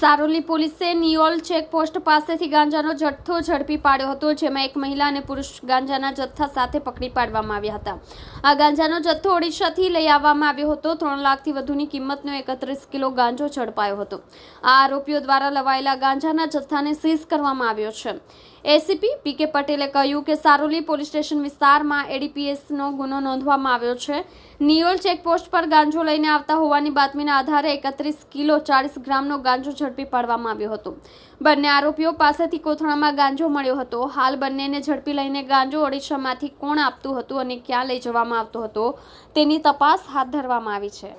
સારોલી પોલીસે નિયોલ ચેકપોસ્ટ પાસેથી ગાંજાનો જથ્થો ઝડપી પાડ્યો હતો, જેમાં એક મહિલા અને પુરુષ ગાંજાના જથ્થા સાથે પકડી પાડવામાં આવ્યા હતા. આ ગાંજાનો જથ્થો ઓડિશાથી લઈ આવવામાં આવ્યો હતો. ત્રણ લાખથી વધુની કિંમતનો એકત્રીસ કિલો ગાંજો ઝડપાયો હતો. આ આરોપીઓ દ્વારા લવાયેલા ગાંજાના જથ્થાને સીઝ કરવામાં આવ્યો છે. એસીપી પી કે પટેલે કહ્યું કે સારોલી પોલીસ સ્ટેશન વિસ્તારમાં એડીપીએસનો ગુનો નોંધવામાં આવ્યો છે. નિયોલ ચેકપોસ્ટ પર ગાંજો લઈને આવતા હોવાની બાતમીના આધારે એકત્રીસ કિલો ચાળીસ ગ્રામનો ગાંજો ઝડપી પાડવામાં આવ્યો હતો. બંને આરોપીઓ પાસેથી કોથળામાં ગાંજો મળ્યો હતો. હાલ બંનેને ઝડપી લઈને ગાંજો ઓડિશામાંથી કોણ આપતું હતું અને ક્યાં લઈ જવામાં આવતો હતો, તેની તપાસ હાથ ધરવામાં આવી છે.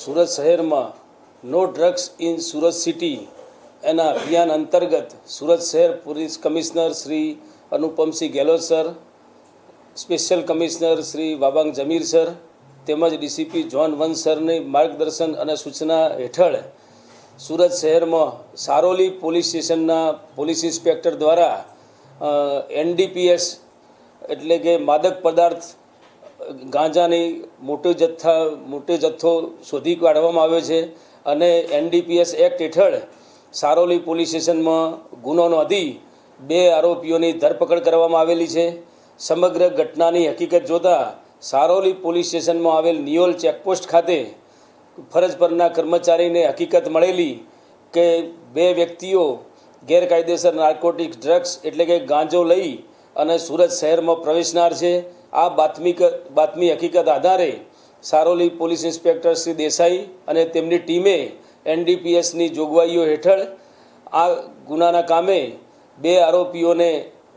સુરત શહેરમાં no drugs in Surat city એના અભિયાન અંતર્ગત સુરત શહેર police commissioner Shri Anupamsingh Gehlot sir, special commissioner Shri Wabang Jamir sir, તેમજ ડીસીપી જોન વન સરની માર્ગદર્શન અને સૂચના હેઠળ સુરત શહેરમાં સારોલી પોલીસ સ્ટેશનના પોલીસ ઇન્સ્પેક્ટર દ્વારા એનડીપીએસ એટલે કે માદક પદાર્થ, ગાંજાની મોટો જથ્થા, મોટો જથ્થો શોધી કાઢવામાં આવ્યો છે અને એનડીપીએસ એક્ટ હેઠળ સારોલી પોલીસ સ્ટેશનમાં ગુનો નોંધી બે આરોપીઓની ધરપકડ કરવામાં આવેલી છે. સમગ્ર ઘટનાની હકીકત જોતાં સારોલી પોલીસ સ્ટેશનમાં આવેલ નિયોલ ચેકપોસ્ટ ખાતે ફરજ પરના કર્મચારીને હકીકત મળેલી કે બે વ્યક્તિઓ ગેરકાયદેસર નાર્કોટિક ડ્રગ્સ એટલે કે ગાંજો લઈ અને સુરત શહેરમાં પ્રવેશનાર છે. આ બાતમી બાતમી હકીકત આધારે સારોલી પોલીસ ઇન્સ્પેક્ટર શ્રી દેસાઈ અને તેમની ટીમે એનડીપીએસની જોગવાઈઓ હેઠળ આ ગુનાના કામે બે આરોપીઓને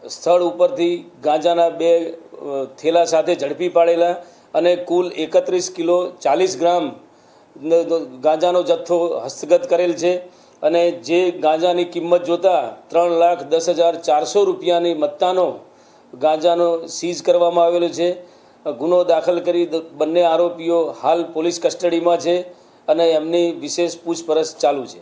સ્થળ ઉપરથી ગાંજાના બે થેલા સાથે ઝડપી પાડેલા અને કુલ એકત્રીસ કિલો ચાલીસ ગ્રામ ગાંજાનો જથ્થો હસ્તગત કરેલ છે અને જે ગાંજાની કિંમત જોતાં ત્રણ લાખ દસ હજાર ચારસો રૂપિયાની મત્તાનો ગાંજાનો સીઝ કરવામાં આવેલો છે. ગુનો દાખલ કરી બંને આરોપીઓ હાલ પોલીસ કસ્ટડીમાં છે અને એમની વિશેષ પૂછપરછ ચાલુ છે.